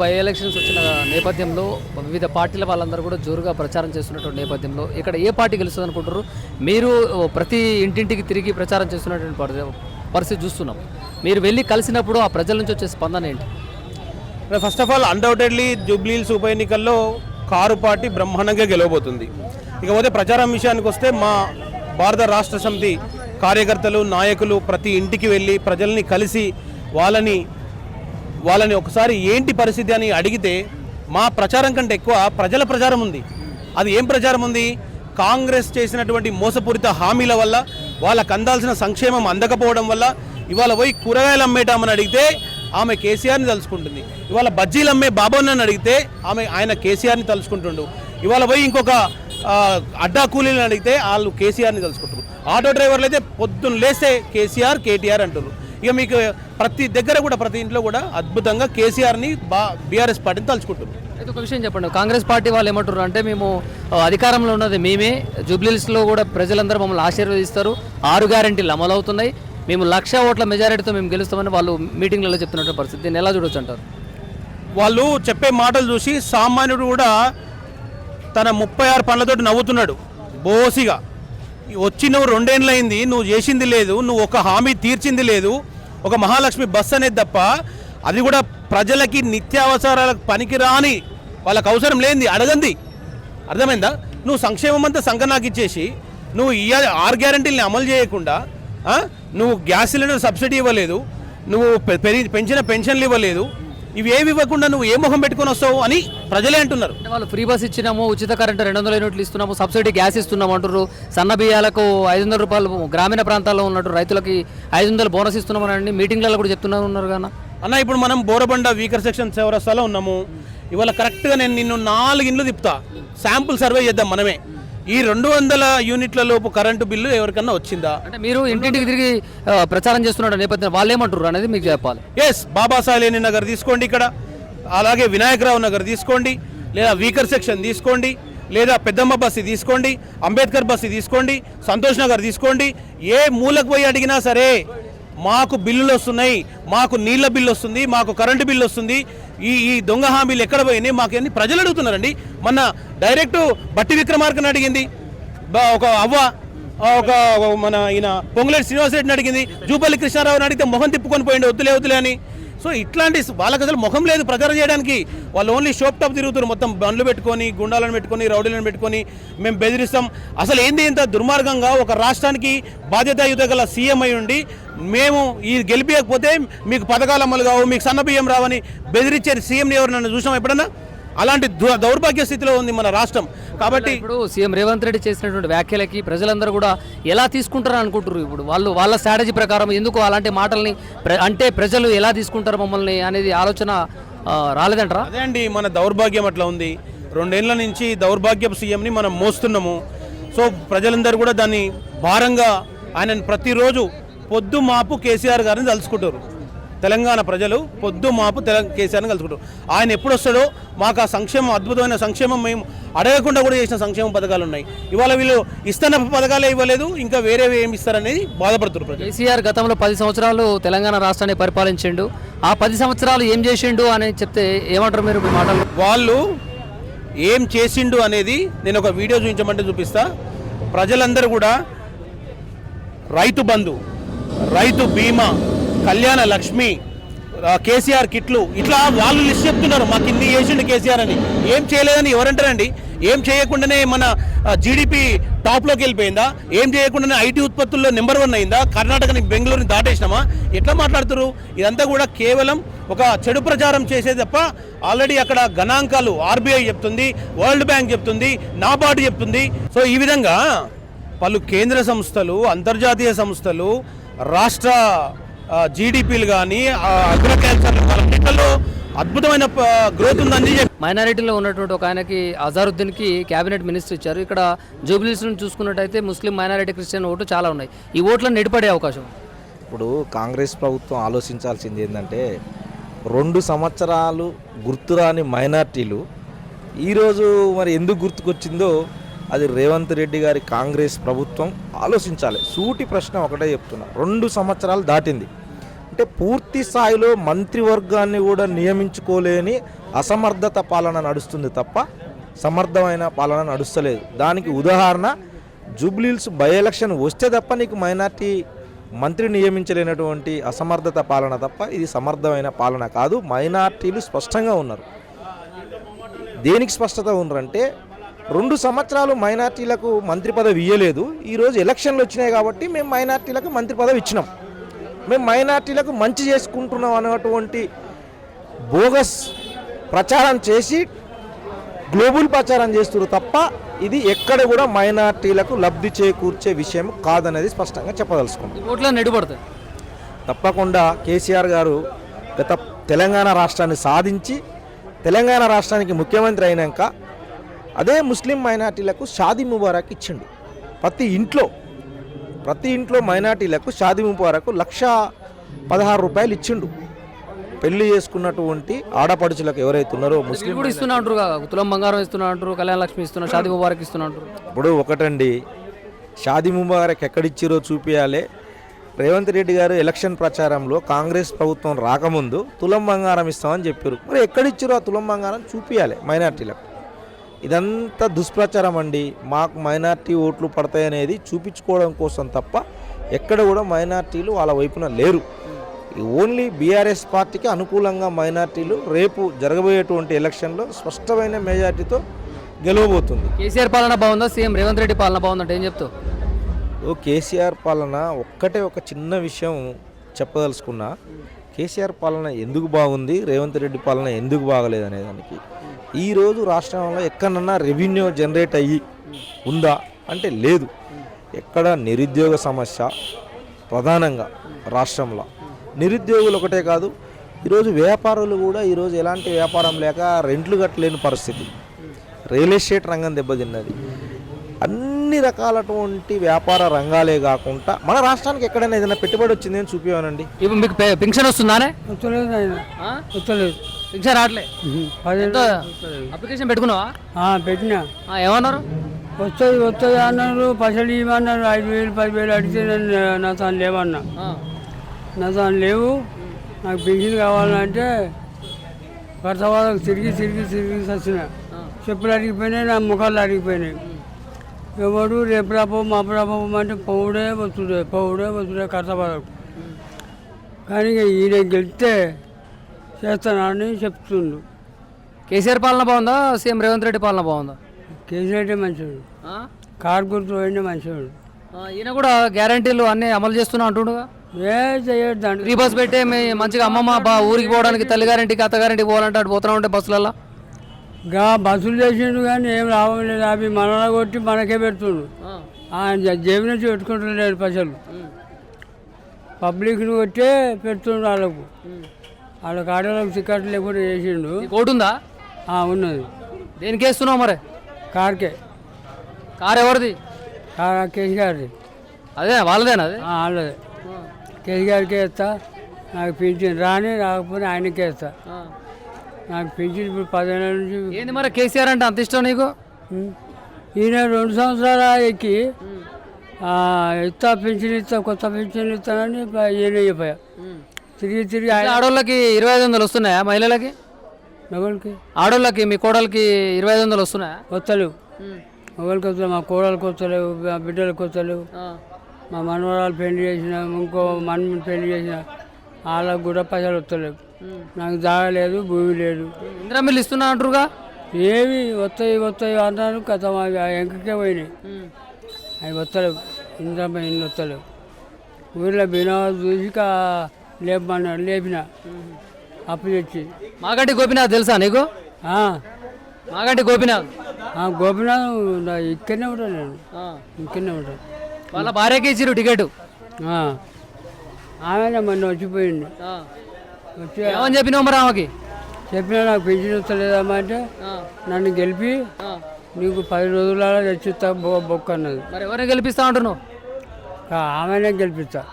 By elections వచ్చిన నేపథ్యంలో వివిధ పార్టీల వాళ్ళందరూ కూడా జోరుగా ప్రచారం చేస్తున్నటువంటి నేపథ్యంలో ఇక్కడ ఏ పార్టీ గెలుస్తుంది అనుకుంటారు మీరు ప్రతి ఇంటింటికి తిరిగి ప్రచారం చేస్తున్నటువంటి పరిస్థితి చూస్తున్నాం. మీరు వెళ్ళి కలిసినప్పుడు ఆ ప్రజల నుంచి వచ్చే స్పందన ఏంటి? First of all undoubtedly Jubilee Hills ఉప ఎన్నికల్లో కారు పార్టీ బ్రహ్మాండంగా గెలవబోతుంది. ఇకపోతే ప్రచారం విషయానికి వస్తే మా భారత రాష్ట్ర సమితి కార్యకర్తలు నాయకులు ప్రతి ఇంటికి వెళ్ళి ప్రజల్ని కలిసి వాళ్ళని వాళ్ళని ఒకసారి ఏంటి పరిస్థితి అని అడిగితే మా ప్రచారం కంటే ఎక్కువ ప్రజల ప్రచారం ఉంది. అది ఏం ప్రచారం ఉంది? కాంగ్రెస్ చేసినటువంటి మోసపూరిత హామీల వల్ల వాళ్ళకు అందాల్సిన సంక్షేమం అందకపోవడం వల్ల ఇవాళ పోయి కూరగాయలు అమ్మేటామని అడిగితే ఆమె కేసీఆర్ని తలుచుకుంటుంది. ఇవాళ బజ్జీలు అమ్మే బాబోన్నని అడిగితే ఆమె ఆయన కేసీఆర్ని తలుచుకుంటుండు. ఇవాళ పోయి ఇంకొక అడ్డా కూలీలను అడిగితే వాళ్ళు కేసీఆర్ని తలుచుకుంటారు ఆటో డ్రైవర్లు అయితే పొద్దున్న లేస్తే కేసీఆర్ కేటీఆర్ అంటారు ఇక మీకు ప్రతి దగ్గర కూడా ప్రతి ఇంట్లో కూడా అద్భుతంగా కేసీఆర్ని బా బీఆర్ఎస్ పార్టీని తలుచుకుంటున్నారు అయితే ఒక విషయం చెప్పండి. కాంగ్రెస్ పార్టీ వాళ్ళు ఏమంటారు అంటే మేము అధికారంలో ఉన్నది మేమే. జూబ్లీహిల్స్లో కూడా ప్రజలందరూ మమ్మల్ని ఆశీర్వదిస్తారు. ఆరు గ్యారెంటీలు అమలు అవుతున్నాయి మేము లక్ష ఓట్ల మెజారిటీతో మేము గెలుస్తామని వాళ్ళు మీటింగ్లలో చెప్తున్నటువంటి పరిస్థితి. దీన్ని ఎలా చూడొచ్చు అంటారు వాళ్ళు చెప్పే మాటలు చూసి సామాన్యుడు కూడా తన ముప్పై ఆరు పనులతోటి నవ్వుతున్నాడు. బోసిగా. వచ్చి నువ్వు రెండేళ్ళయింది నువ్వు చేసింది లేదు నువ్వు ఒక హామీ తీర్చింది లేదు ఒక మహాలక్ష్మి బస్ అనేది తప్ప అది కూడా ప్రజలకి నిత్యావసరాలకు పనికిరాని వాళ్ళకి అవసరం లేనిది. అడగంది అర్థమైందా? నువ్వు సంక్షేమం అంతా సంకనాకి ఇచ్చేసి నువ్వు ఈ ఆరు గ్యారంటీలని అమలు చేయకుండా నువ్వు గ్యాస్ సిలిండర్ సబ్సిడీ ఇవ్వలేదు నువ్వు పె- పెరి- పెంచిన పెన్షన్లు ఇవ్వలేదు ఇవి ఏమి ఇవ్వకుండా నువ్వు ఏ మొహం పెట్టుకొని వస్తావు అని ప్రజలే అంటున్నారు. అంటే వాళ్ళు ఫ్రీ బస్ ఇచ్చినాము ఉచిత కరెంట్ రెండు వందల యూనిట్లు ఇస్తున్నాము సబ్సిడీ గ్యాస్ ఇస్తున్నాము అంటారు సన్న బియ్యాలకు ఐదు వందల రూపాయలు గ్రామీణ ప్రాంతాల్లో ఉన్నట్టు రైతులకి ఐదు వందలు బోనస్ ఇస్తున్నామని మీటింగ్లలో కూడా చెప్తున్నారు ఉన్నారు కదా అన్న ఇప్పుడు మనం బోరబండ వీకర్ సెక్షన్ చౌరస్తాలో ఉన్నాము. ఇవాళ కరెక్ట్గా నేను నిన్ను నాలుగు ఇండ్లు తిప్పుతా. శాంపుల్ సర్వే చేద్దాం మనమే. ఈ రెండు వందల యూనిట్ల లోపు కరెంటు బిల్లు ఎవరికన్నా వచ్చిందా? అంటే మీరు ఇంటింటికి తిరిగి ప్రచారం చేస్తున్న నేపథ్యం వాళ్ళు ఏమంటారు అనేది మీకు చెప్పాలి. ఎస్ బాబాసాహెబ్ నగర్ తీసుకోండి ఇక్కడ. అలాగే వినాయకరావు నగర్ తీసుకోండి లేదా వీకర్ సెక్షన్ తీసుకోండి లేదా పెద్దమ్మ బస్సు తీసుకోండి అంబేద్కర్ బస్సు తీసుకోండి సంతోష్ నగర్ తీసుకోండి. ఏ మూలకు పోయి అడిగినా సరే మాకు బిల్లులు వస్తున్నాయి మాకు నీళ్ళ బిల్లు వస్తుంది మాకు కరెంటు బిల్లు వస్తుంది ఈ ఈ దొంగ హామీలు ఎక్కడ పోయినాయి? మాకు అన్ని ప్రజలు అడుగుతున్నారండి? మొన్న డైరెక్ట్ బట్టి విక్రమార్కని అడిగింది. ఒక అవ్వ ఒక మన ఈయన పొంగులేటి శ్రీనివాసరెడ్డిని అడిగింది. జూపల్లి కృష్ణారావుని అడిగితే మొహం తిప్పుకొని పోయిండు వద్దులే వద్దులే అని. సో ఇట్లాంటి వాళ్ళకి అసలు ముఖం లేదు ప్రచారం చేయడానికి. వాళ్ళు ఓన్లీ షోప్ టాప్ తిరుగుతారు మొత్తం బండ్లు పెట్టుకొని గుండాలను పెట్టుకొని రౌడీలను పెట్టుకొని మేము బెదిరిస్తాం. అసలు ఏంది ఇంత దుర్మార్గంగా ఒక రాష్ట్రానికి బాధ్యతాయుత గల సీఎం అయి ఉండి మేము ఈ గెలిపించకపోతే మీకు పథకాలు అమలు కావు మీకు సన్న బియ్యం రావని బెదిరించే సీఎంని ఎవరు నన్ను చూసాం ఎప్పుడన్నా? అలాంటి దు- దౌర్భాగ్య స్థితిలో ఉంది మన రాష్ట్రం. కాబట్టి ఇప్పుడు సీఎం రేవంత్ రెడ్డి చేసినటువంటి వ్యాఖ్యలకి ప్రజలందరూ కూడా ఎలా తీసుకుంటారని అనుకుంటారు ఇప్పుడు? వాళ్ళు వాళ్ళ స్ట్రాటజీ ప్రకారం ఎందుకు అలాంటి మాటల్ని అంటే ప్రజలు ఎలా తీసుకుంటారు మమ్మల్ని అనేది ఆలోచన రాలేదంటారా? అదే అండి మన దౌర్భాగ్యం అట్లా ఉంది. రెండేళ్ళ నుంచి దౌర్భాగ్యపు సీఎంని మనం మోస్తున్నాము. సో ప్రజలందరూ కూడా దాన్ని భారంగా ఆయనను ప్రతిరోజు పొద్దు మాపు కేసీఆర్ గారిని తలుచుకుంటారు. తెలంగాణ ప్రజలు పొద్దు మాపు కేసీఆర్ని కలుసుకుంటారు. ఆయన ఎప్పుడు వస్తాడో మాకు ఆ సంక్షేమం అద్భుతమైన సంక్షేమం మేము అడగకుండా కూడా చేసిన సంక్షేమ పథకాలు ఉన్నాయి. ఇవాళ వీళ్ళు ఇస్తున్న పథకాలే ఇవ్వలేదు ఇంకా వేరేవి ఏమి ఇస్తారనేది బాధపడుతున్నారు ప్రజలు. కేసీఆర్ గతంలో పది సంవత్సరాలు తెలంగాణ రాష్ట్రాన్ని పరిపాలించిండు. ఆ పది సంవత్సరాలు ఏం చేసిండు అని చెప్తే ఏమంటారు మీరు మాటలు? వాళ్ళు ఏం చేసిండు అనేది నేను ఒక వీడియో చూపించమంటే చూపిస్తా. ప్రజలందరూ కూడా రైతు బంధు రైతు బీమా కళ్యాణ లక్ష్మి కేసీఆర్ కిట్లు ఇట్లా వాళ్ళు లిస్ట్ చెప్తున్నారు మాకు ఇన్ని చేసిండు కేసీఆర్ అని. ఏం చేయలేదని ఎవరంటారండి? ఏం చేయకుండానే మన జీడిపి టాప్లోకి వెళ్ళిపోయిందా? ఏం చేయకుండానే ఐటీ ఉత్పత్తుల్లో నెంబర్ వన్ అయిందా? కర్ణాటకని బెంగళూరుని దాటేసినామా? ఎట్లా మాట్లాడుతున్నారు ఇదంతా కూడా కేవలం ఒక చెడు ప్రచారం చేసే తప్ప ఆల్రెడీ అక్కడ గణాంకాలు ఆర్బీఐ చెప్తుంది వరల్డ్ బ్యాంక్ చెప్తుంది నాబార్డు చెప్తుంది. సో ఈ విధంగా పలు కేంద్ర సంస్థలు అంతర్జాతీయ సంస్థలు రాష్ట్ర జీడిపిలు కానీ అగ్రికల్చర్ అద్భుతమైన గ్రోత్ ఉందని మైనారిటీలో ఉన్నటువంటి ఒక ఆయనకి అజారుద్దీన్కి క్యాబినెట్ మినిస్టర్ ఇచ్చారు. ఇక్కడ జూబిలీస్ నుంచి చూసుకున్నట్టయితే ముస్లిం మైనారిటీ క్రిస్టియన్ ఓటు చాలా ఉన్నాయి. ఈ ఓట్లను నిడిపడే అవకాశం. ఇప్పుడు కాంగ్రెస్ ప్రభుత్వం ఆలోచించాల్సింది ఏంటంటే రెండు సంవత్సరాలు గుర్తురాని మైనార్టీలు ఈరోజు మరి ఎందుకు గుర్తుకొచ్చిందో అది రేవంత్ రెడ్డి గారి కాంగ్రెస్ ప్రభుత్వం ఆలోచించాలి. సూటి ప్రశ్న ఒకటే చెప్తున్నా. రెండు సంవత్సరాలు దాటింది. అంటే పూర్తి స్థాయిలో మంత్రివర్గాన్ని కూడా నియమించుకోలేని అసమర్థత పాలన నడుస్తుంది తప్ప సమర్థమైన పాలన నడుస్తలేదు. దానికి ఉదాహరణ జూబ్లీల్స్ బై ఎలక్షన్ వస్తే తప్ప నీకు మైనార్టీ మంత్రి నియమించలేనటువంటి అసమర్థత పాలన తప్ప ఇది సమర్థమైన పాలన కాదు. మైనార్టీలు స్పష్టంగా ఉన్నారు. దేనికి స్పష్టత ఉన్నారంటే రెండు సంవత్సరాలు మైనార్టీలకు మంత్రి పదవి ఇవ్వలేదు ఈరోజు ఎలక్షన్లు వచ్చినాయి కాబట్టి మేము మైనార్టీలకు మంత్రి పదవి ఇచ్చినాం. మేము మైనార్టీలకు మంచి చేసుకుంటున్నాం అనేటువంటి బోగస్ ప్రచారం చేసి గ్లోబల్ ప్రచారం చేస్తున్నారు తప్ప ఇది ఎక్కడ కూడా మైనార్టీలకు లబ్ధి చేకూర్చే విషయం కాదనేది స్పష్టంగా చెప్పదలుచుకుంది ఈ ఓట్లను ఎడుపడతాయి తప్పకుండా కేసీఆర్ గారు గత తెలంగాణ రాష్ట్రాన్ని సాధించి తెలంగాణ రాష్ట్రానికి ముఖ్యమంత్రి అయినాక అదే ముస్లిం మైనార్టీలకు షాదీ ముబారక్ ఇచ్చిండు. ప్రతి ఇంట్లో ప్రతి ఇంట్లో మైనార్టీలకు షాదీ ముబారక్ లక్ష పదహారు రూపాయలు ఇచ్చిండు. పెళ్ళి చేసుకున్నటువంటి ఆడపడుచులకు ఎవరైతే ఉన్నారో ముస్లిం కూడా ఇస్తున్నా అంటారు కదా తులం బంగారం ఇస్తున్నా అంటారు కళ్యాణ లక్ష్మి ఇస్తున్నా షాది ముబారక్ ఇస్తున్నా అంటారు. ఇప్పుడు ఒకటండి షాదీ ముబారక్ ఎక్కడిచ్చిరో చూపించాలి రేవంత్ రెడ్డి గారు ఎలక్షన్ ప్రచారంలో కాంగ్రెస్ ప్రభుత్వం రాకముందు తులం బంగారం ఇస్తామని చెప్పారు. మరి ఎక్కడిచ్చిరో ఆ తులం బంగారం చూపించాలి మైనార్టీలకు. ఇదంతా దుష్ప్రచారం అండి. మాకు మైనార్టీ ఓట్లు పడతాయనేది చూపించుకోవడం కోసం తప్ప ఎక్కడ కూడా మైనార్టీలు వాళ్ళ వైపున లేరు. ఓన్లీ బీఆర్ఎస్ పార్టీకి అనుకూలంగా మైనార్టీలు రేపు జరగబోయేటువంటి ఎలక్షన్లో స్పష్టమైన మెజార్టీతో గెలవబోతుంది. కేసీఆర్ పాలన బాగుందా? సీఎం రేవంత్ రెడ్డి పాలన బాగుందంటే ఏం చెప్తావు? ఓ కేసీఆర్ పాలన ఒక్కటే ఒక చిన్న విషయం చెప్పదలుచుకున్నా. కేసీఆర్ పాలన ఎందుకు బాగుంది? రేవంత్ రెడ్డి పాలన ఎందుకు బాగలేదు అనే దానికి ఈరోజు రాష్ట్రంలో ఎక్కడన్నా రెవెన్యూ జనరేట్ అయ్యి ఉందా అంటే లేదు. ఎక్కడ నిరుద్యోగ సమస్య ప్రధానంగా రాష్ట్రంలో. నిరుద్యోగులు ఒకటే కాదు ఈరోజు వ్యాపారులు కూడా ఈరోజు ఎలాంటి వ్యాపారం లేక రెంట్లు కట్టలేని పరిస్థితి. రియల్ ఎస్టేట్ రంగం దెబ్బతిన్నది. అన్ని రకాలటువంటి వ్యాపార రంగాలే కాకుండా మన రాష్ట్రానికి ఎక్కడైనా ఏదైనా పెట్టుబడి వచ్చింది అని చూపించానండి ఇప్పుడు మీకు పె- పెన్షన్ వస్తుందానే? వస్తలేదు ఆయన. ఆ? వస్తలేదు. పెన్షన్ రావట్లే. ఎంత అప్లికేషన్ పెట్టుకున్నావా? ఆ, పెట్టినా. ఆ, ఏమన్నారు? వస్తుంది వస్తుంది అన్నారు పైసలు ఇవ్వమన్నారు ఐదు వేలు పదివేలు అడిగితే నేను నా తాను లేవన్నా. ఆ. నా తాను లేవు. నాకు పెన్షన్ కావాలంటే వర్షవాదకు తిరిగి తిరిగి తిరిగి వచ్చిన చెప్పులు అడిగిపోయినాయి నా ముఖాలు అడిగిపోయినాయి. ఎవడు రేపు రాపో మాపు రాపో అంటే పౌడే వస్తుండే పౌడే వస్తుండే కర్తవాదకు కానీ ఈయన గెలిస్తే చేస్తానని చెప్తుండు. కేసీఆర్ పాలన బాగుందా? సీఎం రేవంత్ రెడ్డి పాలన బాగుందా? కేసీఆర్ మంచివాడు ఆ? కారు గుర్తు మంచివాడు ఈయన కూడా గ్యారంటీలు అన్నీ అమలు చేస్తున్నా అంటుండగా? ఏ చేయడు దాంట్లో ఫ్రీ బస్ పెట్టే మీ మంచిగా అమ్మమ్మ బా ఊరికి పోవడానికి తల్లిగారింటికి అత్తగారింటికి పోవాలంటే అటు పోతున్నా ఉంటే బస్సులలో గా బస్సులు చేసిండు కానీ ఏం లాభం లేదు. అవి మనలో కొట్టి మనకే పెడుతుండు. ఆయన జేబు నుంచి పెట్టుకుంటున్నాడు పైసలు. పబ్లిక్ని కొట్టే పెడుతుండు వాళ్ళకు. వాళ్ళకి ఆడవాళ్ళకి టికెట్ లేకుండా చేసిండు. ఆ, ఉన్నది. దేనికి వేస్తున్నావు మరి? కార్కే. కార్ ఎవరిది? కార్ కేసీఆర్ది అదే వాళ్ళదేనా అది? వాళ్ళదే. కేసీఆర్కే ఇస్తా నాకు పింఛన్ రాని రాకపోతే ఆయనకే ఇస్తా ఆ. నాకు పింఛన్ ఇప్పుడు పదిహేను నుంచి ఏంది మరి కేసీఆర్ అంటే అంత ఇష్టం నీకు. ఈయన రెండు సంవత్సరాలు ఎక్కి ఇస్తా పెన్షన్ ఇస్తా కొత్త పెన్షన్ ఇస్తానని ఈయన చెప్పాయా తిరిగి తిరిగి ఆయన ఆడోళ్ళకి ఇరవై ఐదు వందలు వస్తున్నాయా మహిళలకి? ఎవరికి ఆడోళ్ళకి మీ కోడలకి ఇరవై ఐదు వందలు వస్తున్నాయా? వస్తలేవు ఎవరికి వస్తలేవు మా కోడలకు వస్తలేవు మా బిడ్డలకు వస్తలేవు. మా మనవరాలు పెళ్ళి చేసిన ఇంకో మన పెళ్ళి చేసిన వాళ్ళకు కూడా పైసలు వస్తలేవు నాకు జాగ లేదు భూమి లేదు. ఇందిరా మిల్లు ఇస్తున్నా అంటారుగా? ఏవి వస్తాయి వస్తాయి అన్నారు కథ ఎంకకే పోయినాయి. అవి వస్తలేవు ఇంద్రమ్మ ఇల్లు వస్తలేవు ఊర్లో బినా చూసి కా- లేపమన్నాడు లేపిన. అప్పు తెచ్చి. మాగంటి గోపినాథ్ తెలుసా నీకు? మాగంటి గోపినాథ్. గోపినాథ్ నా ఇక్కడనే ఉంటాను నేను. ఇక్కడనే ఉంటాను వాళ్ళ భార్యకి ఇచ్చిరు టికెట్. ఆ. ఆమెనే మొన్న వచ్చిపోయింది. ఏమని చెప్పినావు మరి ఆమెకి? చెప్పినా నాకు పెన్షన్ వస్తలేదమ్మా అంటే. నన్ను గెలిపి. నీకు పది రోజులలో తెచ్చిస్తా బొక్క అన్నది. మరి ఎవరిని గెలిపిస్తా అంటున్నావు? ఆమెనే గెలిపిస్తా.